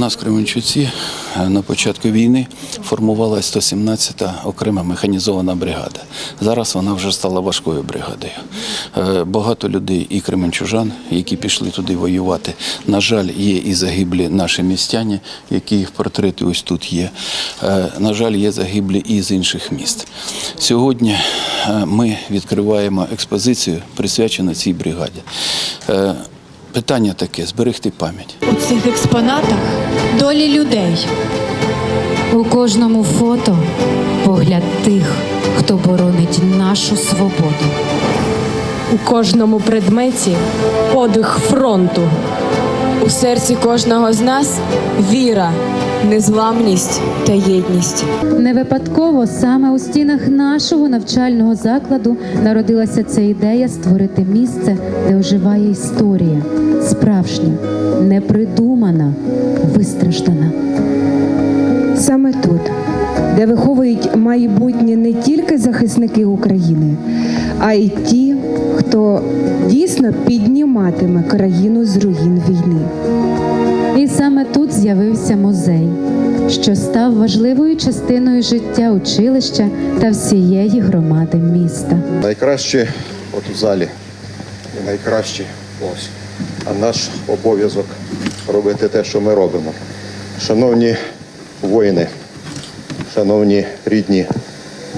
нас в Кременчуці е, на початку війни формувалася 117-та окрема механізована бригада. Зараз вона вже стала важкою бригадою. Е, Багато людей і кременчужан, які пішли туди воювати. На жаль, є і загиблі наші містяні, які їх портрети ось тут є. Е, На жаль, є загиблі і з інших міст. Сьогодні ми відкриваємо експозицію, присвячену цій бригаді. Питання таке: зберегти пам'ять. У цих експонатах долі людей. У кожному фото погляд тих, хто боронить нашу свободу. У кожному предметі подих фронту. У серці кожного з нас віра, незламність та єдність. Не випадково саме у стінах нашого навчального закладу народилася ця ідея створити місце, де оживає історія, справжня, непридумана, вистраждана. Саме тут, де виховують майбутнє не тільки захисники України, а й ті, хто дійсно підніматиме країну з руїн війни. Саме тут з'явився музей, що став важливою частиною життя училища та всієї громади міста. Найкраще от у залі і найкраще ось. А наш обов'язок робити те, що ми робимо. Шановні воїни, шановні рідні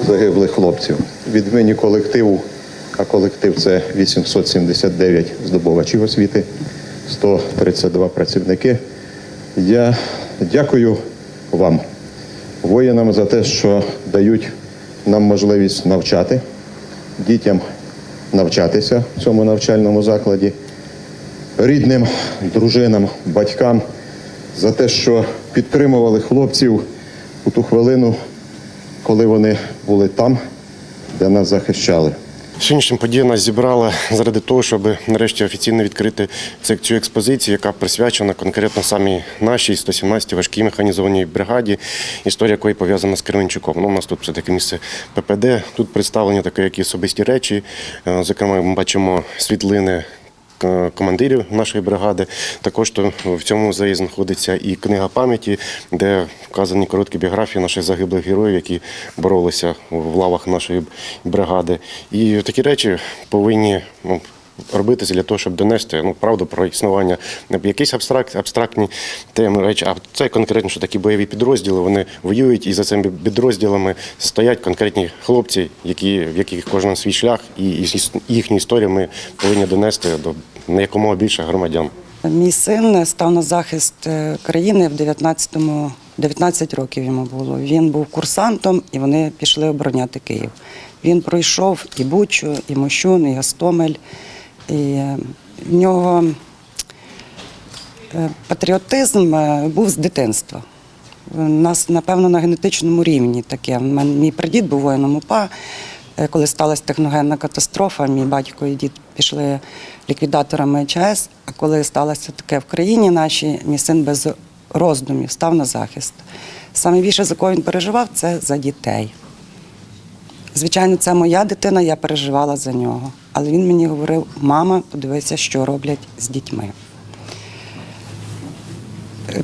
загиблих хлопців, від імені колективу, а колектив це 879 здобувачів освіти, 132 працівники. Я дякую вам, воїнам, за те, що дають нам можливість навчати дітям навчатися в цьому навчальному закладі, рідним, дружинам, батькам за те, що підтримували хлопців у ту хвилину, коли вони були там, де нас захищали. Сьогоднішня подія нас зібрала заради того, щоб нарешті офіційно відкрити цю- експозицію, яка присвячена конкретно самій нашій 117-й важкій механізованій бригаді, історія якої пов'язана з Кременчуком. Ну, у нас тут все таке місце ППД. Тут представлені такі як особисті речі. Е, Зокрема, ми бачимо світлини. К- Командирів нашої бригади також то в цьому музеї знаходиться і книга пам'яті, де вказані короткі біографії наших загиблих героїв, які боролися в лавах нашої бригади. І такі речі повинні ну, робитися для того, щоб донести ну, правду про існування не якісь абстракт, абстрактні теми речі, а це конкретно, що такі бойові підрозділи вони воюють, і за цими підрозділами стоять конкретні хлопці, які, в яких кожен свій шлях, і, і їхню історію ми повинні донести до на якомога більше громадян. Мій син став на захист е, країни в 19-му, 19 років йому було. Він був курсантом і вони пішли обороняти Київ. Він пройшов і Бучу, і Мощун, і Гастомель. І е, в нього е, патріотизм е, був з дитинства. У нас, напевно, на генетичному рівні таке. Мій прадід був воїном УПА. Коли сталася техногенна катастрофа, мій батько і дід пішли ліквідаторами ЧАЕС. А коли сталося таке в країні нашій, мій син без роздумів став на захист. Саме більше за кого він переживав, це за дітей. Звичайно, це моя дитина, я переживала за нього. Але він мені говорив: мама, подивися, що роблять з дітьми. Е,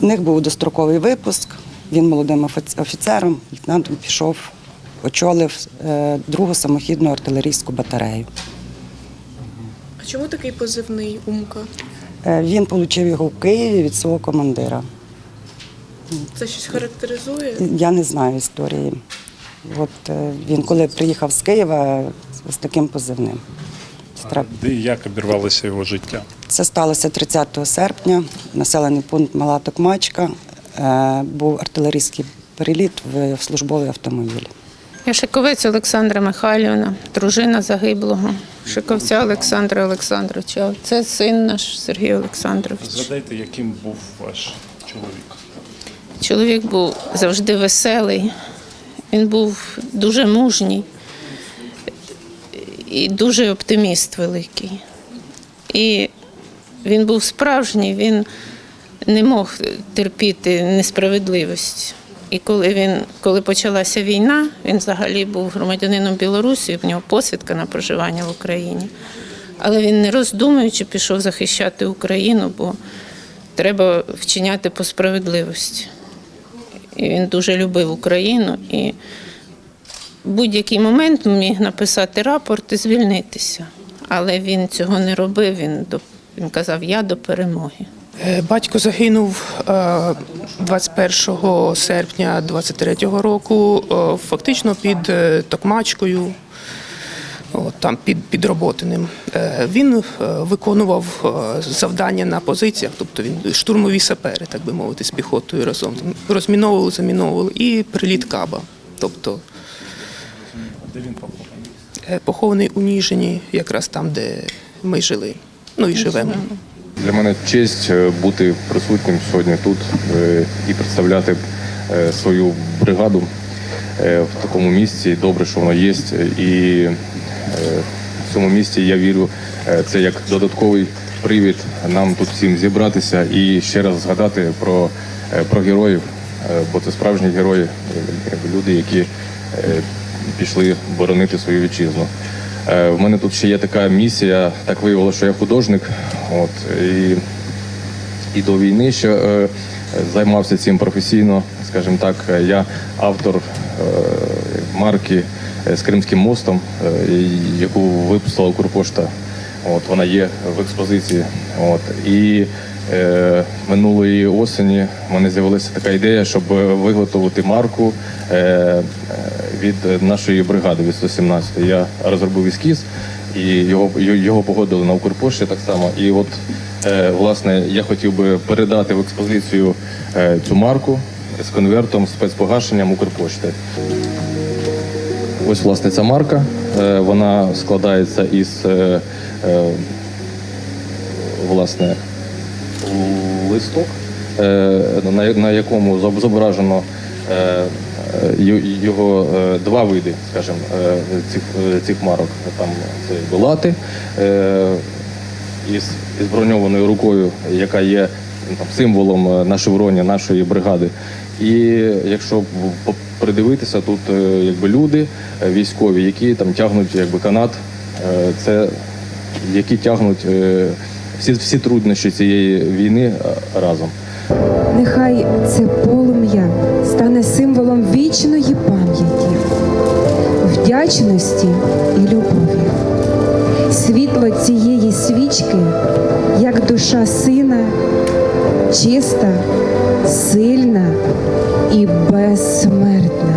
В них був достроковий випуск. Він молодим офіцером, лейтенантом пішов, очолив е, другу самохідну артилерійську батарею. А чому такий позивний Умка? Е, Він отримав його в Києві від свого командира. Це щось характеризує? Я не знаю історії. От е, він коли приїхав з Києва з таким позивним. Де і як обірвалося його життя? Це сталося 30 серпня. Населений пункт Мала Токмачка. Е, Був артилерійський переліт в службовий автомобіль. Яшиковець Олександра Михайлівна, дружина загиблого. Шиковця Олександра Олександровича. Це син наш Сергій Олександрович. Згадайте, яким був ваш чоловік. Чоловік був завжди веселий, він був дуже мужній і дуже оптиміст великий. І він був справжній, він не мог терпіти несправедливості. І коли він, коли почалася війна, він взагалі був громадянином Білорусі, в нього посвідка на проживання в Україні. Але він не роздумуючи пішов захищати Україну, бо треба вчиняти по справедливості. І він дуже любив Україну і в будь-який момент міг написати рапорт і звільнитися. Але він цього не робив. Він, до, він казав, я до перемоги. Е, Батько загинув е, 21 серпня 23-го року, е, фактично під е, Токмачкою, от, там під, під Роботиним. Е, Він е, виконував е, завдання на позиціях, тобто він штурмові сапери, так би мовити, з піхотою разом. Розміновували, заміновували і приліт каба. Тобто Де він похований? е, похований у Ніжині, якраз там, де ми жили. Ну і живемо. Для мене честь бути присутнім сьогодні тут е, і представляти е, свою бригаду в такому місці. Добре, що воно є. І в цьому місці я вірю, е, це як додатковий привід нам тут всім зібратися і ще раз згадати про, е, про героїв, е, бо це справжні герої, е, люди, які е, пішли боронити свою вітчизну. Е, В мене тут ще є така місія, так виявилося, що я художник. От, і, і до війни ще е, займався цим професійно, скажімо так. Е, Я автор е, марки е, з Кримським мостом, е, яку випустила Укрпошта. От, вона є в експозиції. От, і е, минулої осені в мене з'явилася така ідея, щоб виготовити марку е, е, від нашої бригади від 117. Я розробив ескіз і його, його погодили на Укрпошті так само. І от, е, власне, я хотів би передати в експозицію е, цю марку з конвертом спецпогашенням Укрпошти. Ось, власне, ця марка. Е, Вона складається із е, е, власне листок, на, якому зображено його два види, скажімо, цих, цих марок. Там це е, із, із броньованою рукою, яка є ну, там, символом на шевроні нашої бригади. І якщо придивитися, тут е, якби люди е, військові, які там тягнуть якби канат, е, це які тягнуть всі, всі труднощі цієї війни разом. Нехай це полум'я стане символом вічної пам'яті, вдячності і любові. Світло цієї свічки, як душа сина, чиста, сильна і безсмертна.